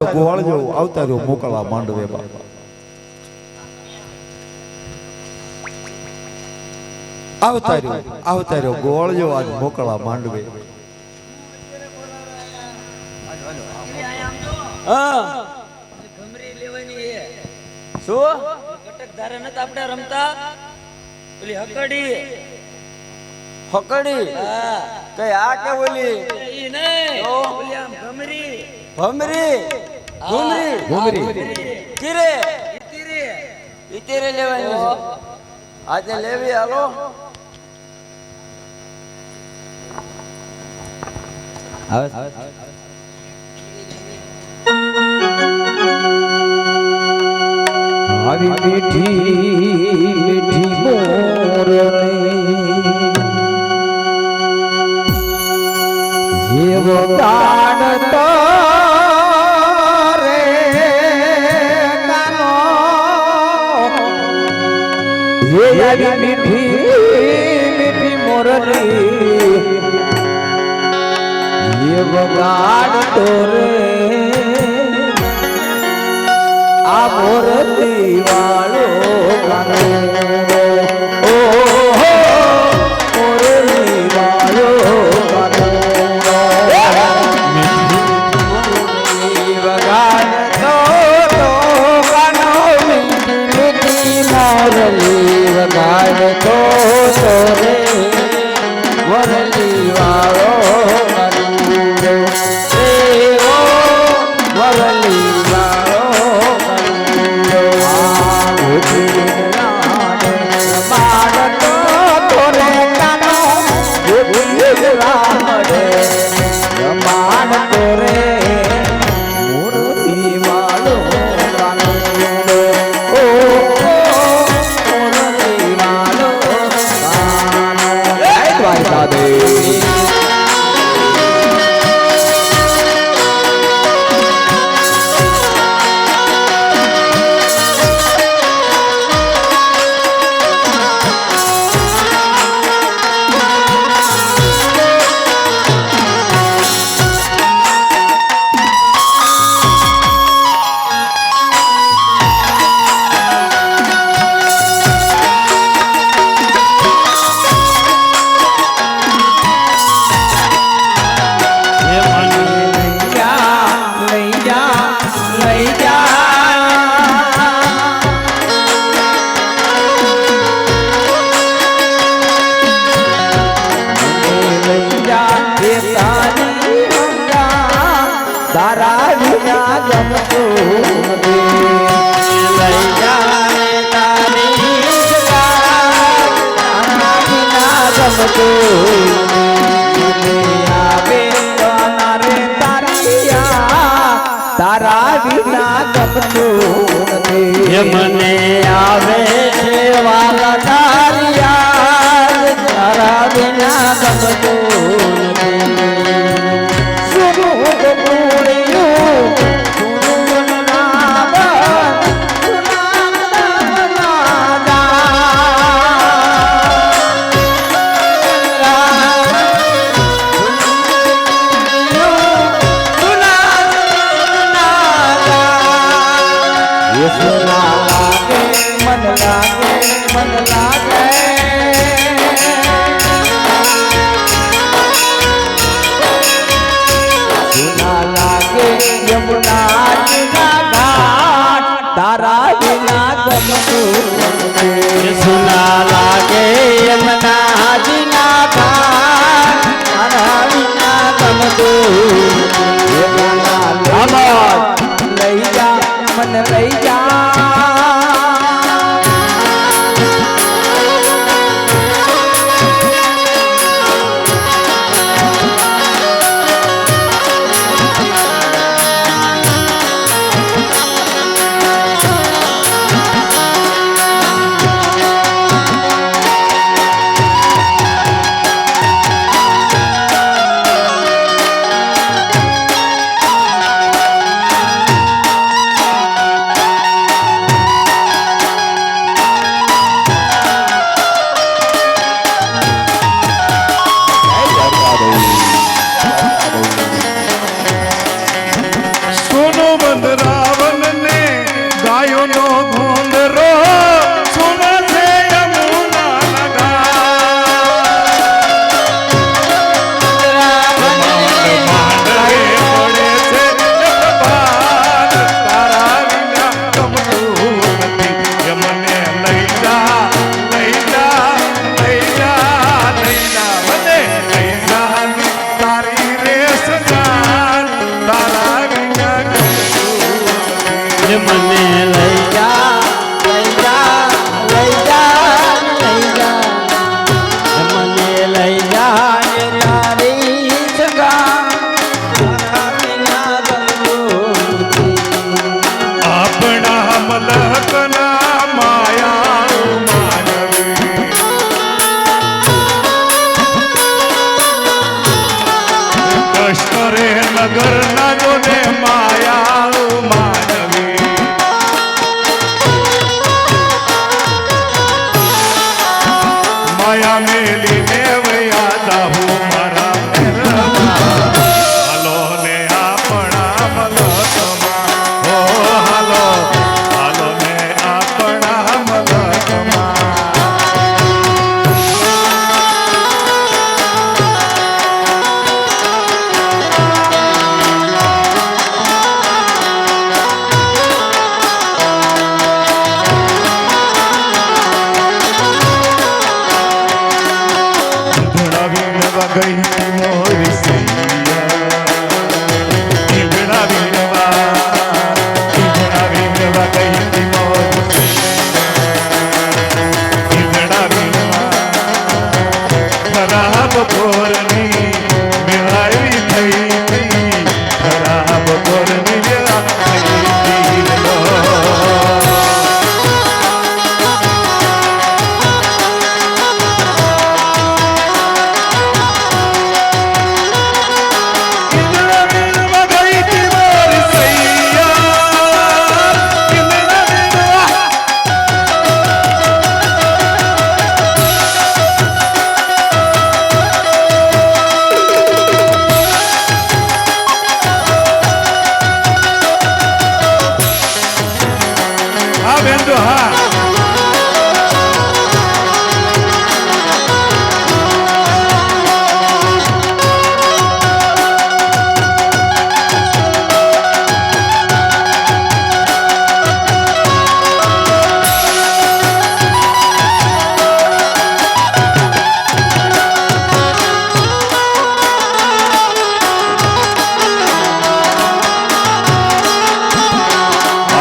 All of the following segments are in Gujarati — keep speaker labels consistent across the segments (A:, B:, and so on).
A: ગોવાળ જેવો આવતા રહ્યો મોકળવા માંડવે બાપા આવતા રહ્યો આવતા રહ્યો ગોવાળ જેવો આજ મોકળવા માંડવે
B: શું
C: કટક ધારે નતા આપણે રમતા હકડી?
B: હકડી કઈ આ કે ઓલી?
C: નહીં? આમ
B: ભમરી ઘુમરી
A: ઘુમરી.
B: કિરે
C: ઇતિરે
B: ઇતેરે લેવાની છે આજે લેવી હાલો.
D: આવી મીઠી મીઠી મોરને એવો કાઢતો રે એ આવી મીઠી મીઠી મોરની એવો કાઢતો રે આ મોરતી વાળો ગાનો તો રે.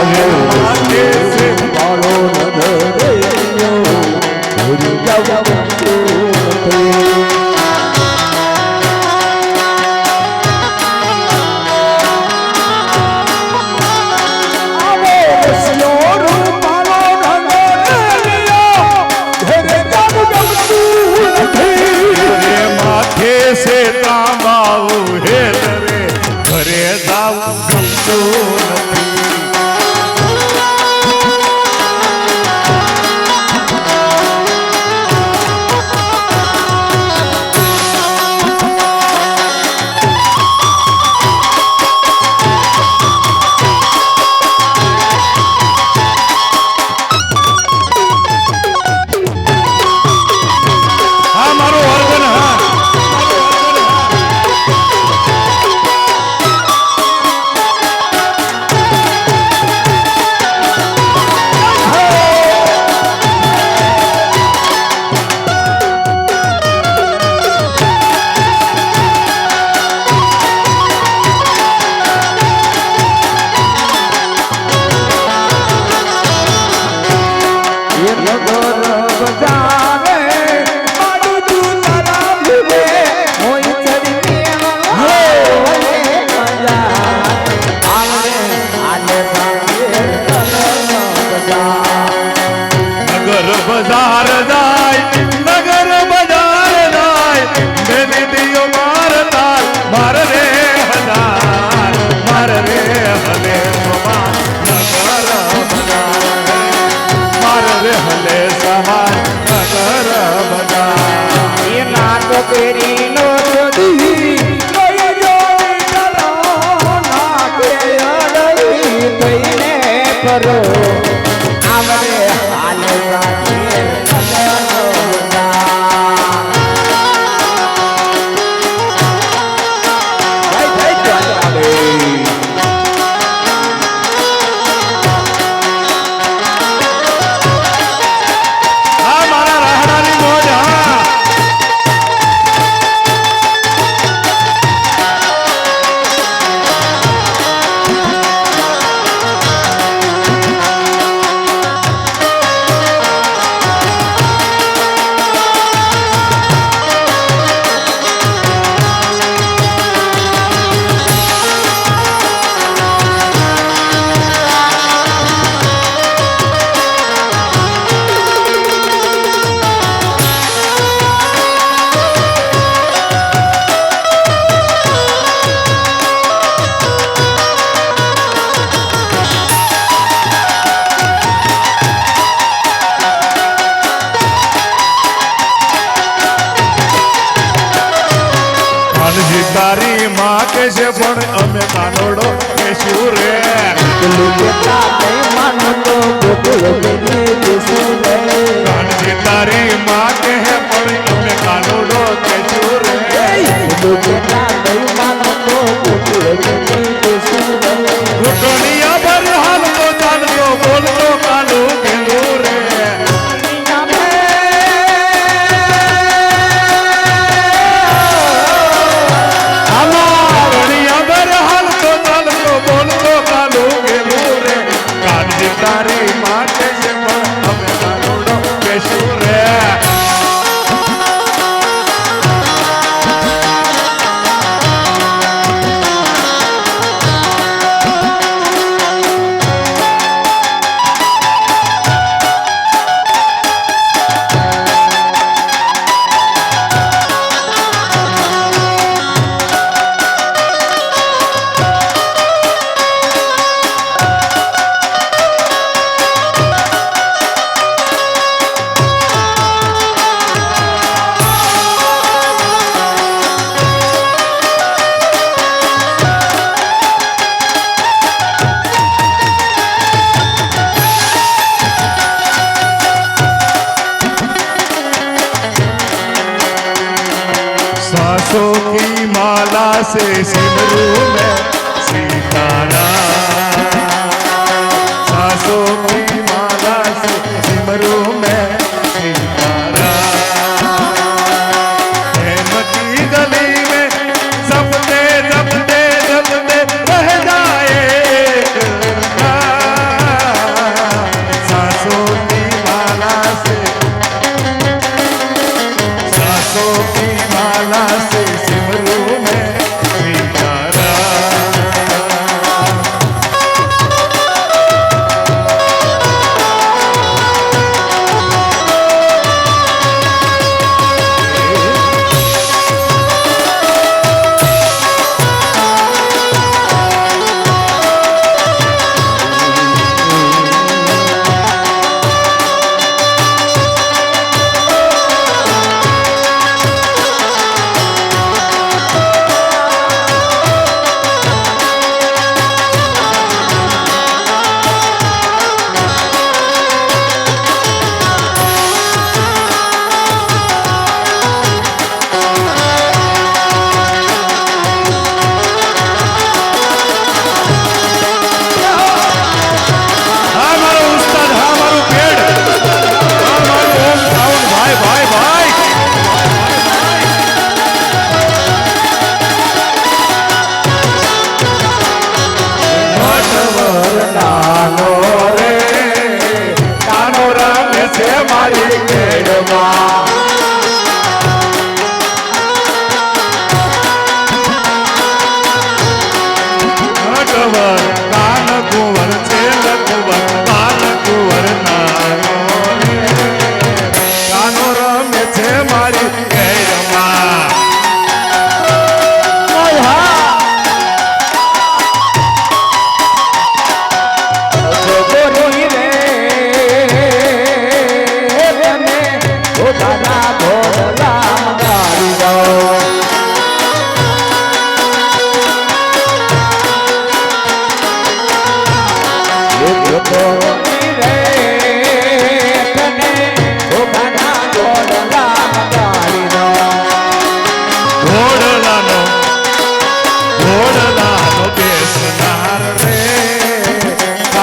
E: માથે સે
D: મારો
E: અમે કાનોડો કેશું રે
D: પેલું કેટલા નહીં માનો તો ગોકુળ.
E: કાનજી તારી માં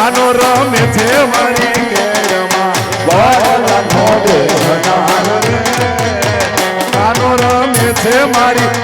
E: કાનો રમે છે મારી
D: કેળમાં
E: ગોળલાનો બેસનાર
D: રે. રમે છે મારી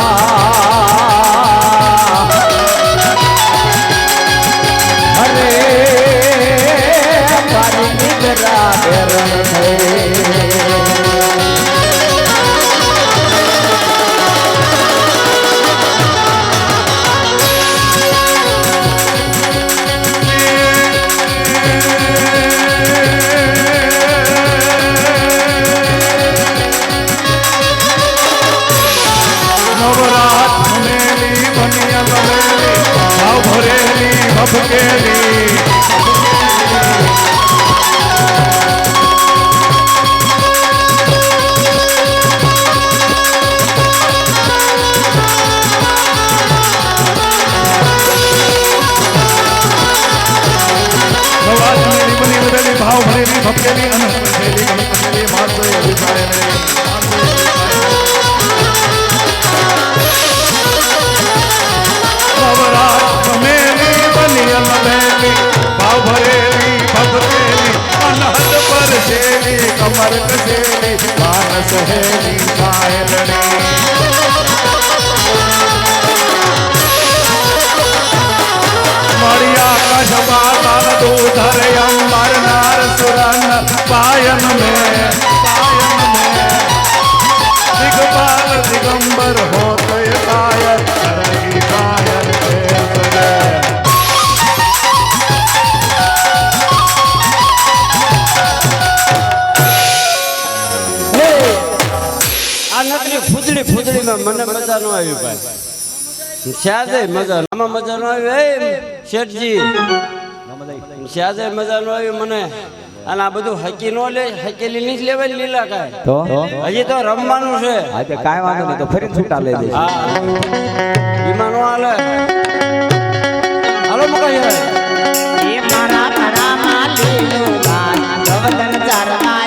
D: મારી
E: નિદ્રા
D: કમર કસેલી માનસ હેલી પાયલણી મળ્યા આકાશ પાતાલ દૂધર અંબર નાર સુરન પાયન મે પાયન મે દિગપાલ દિગંબર હોતય
B: ફૂદડી મને મજા ન આવી ભાઈ. શાદે મજા આમાં મજા ન આવી એ શેઠજી. શાદે મજા ન આવી મને. અને આ બધું હકી નો લે હકેલી નહીં લેવાય લીલા કાય
E: તો?
B: હજી તો રમવાનું છે.
E: આજે કાંઈ વાંધો નહીં તો ફરી છૂટા લઈ દઈશ
B: હા. ઈમાં નો હાલે હાલો મુકાઈ
F: એ મારા ઘડામાં લીલું ગાન ગવદન ચરવાયા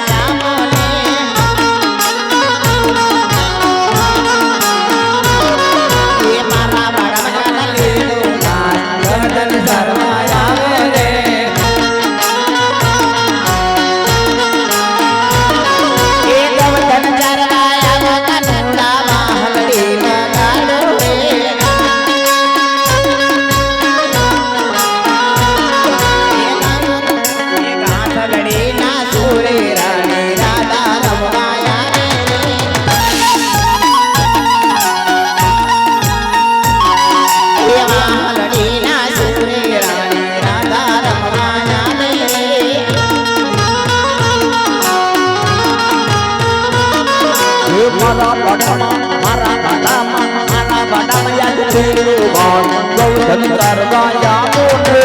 E: બાણ ગૌધન કરવાયા મોટે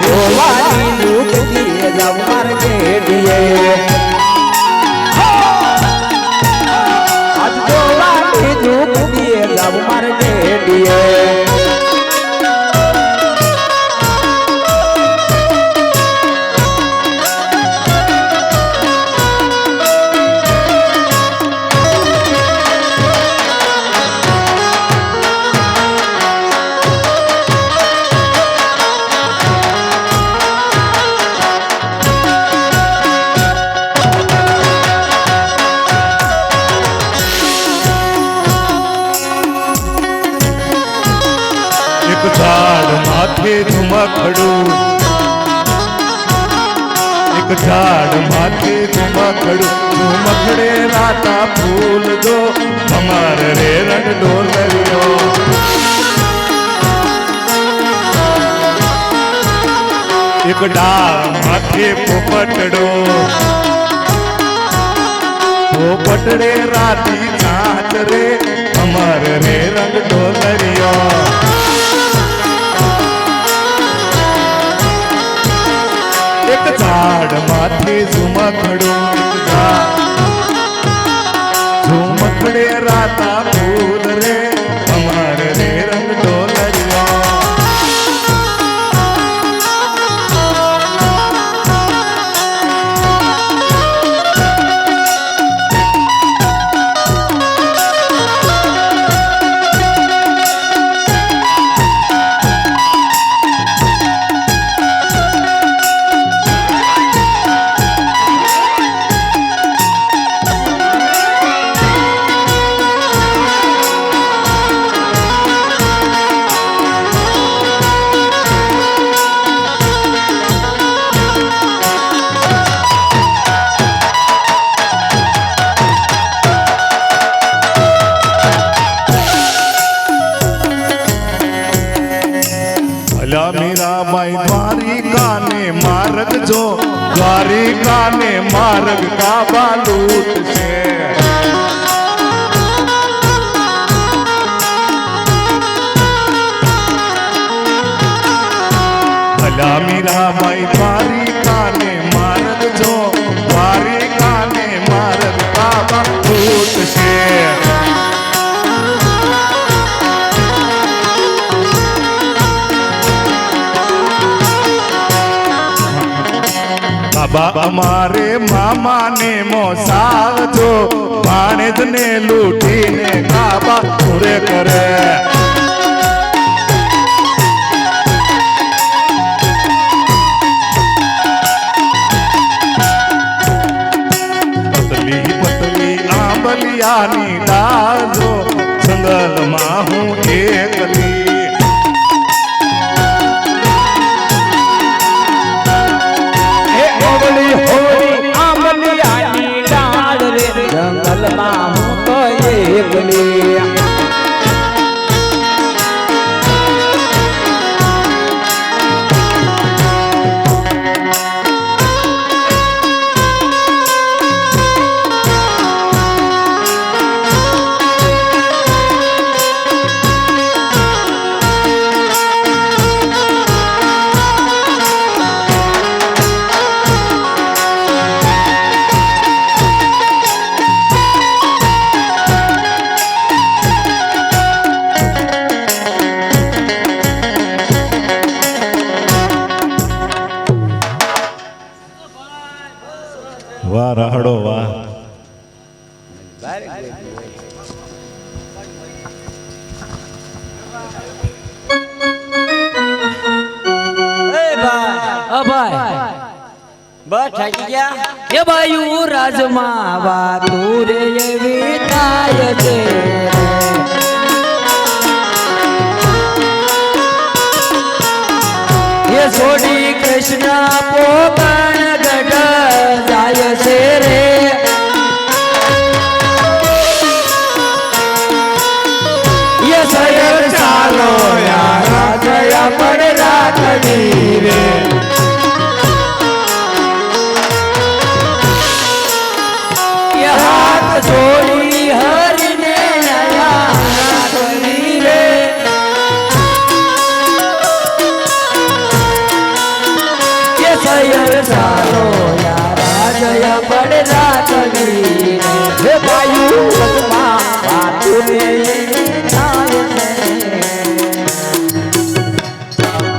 D: એ
E: માથે ઝુમખડું એક ઝાડ માથે ઝુમખડું ઝુમખડે રાતા ફૂલ દો. અમાર રે રંગ ડોલરિયો એક ડાળ માથે પોપટડો. પોપટડે રાતી નાચ રે. અમાર રે રંગ ડોલરિયો માથે ઝુમખડું એક আবালুত બાબા, અમારે મામાને મોસાવજો ભાણેજને લૂંટીને કાબા પૂરે કરે. પતલી પતલી આંબલિયાની ડાળો. જંગલમાં હું એકલી
C: છોડી કૃષ્ણ પોકણ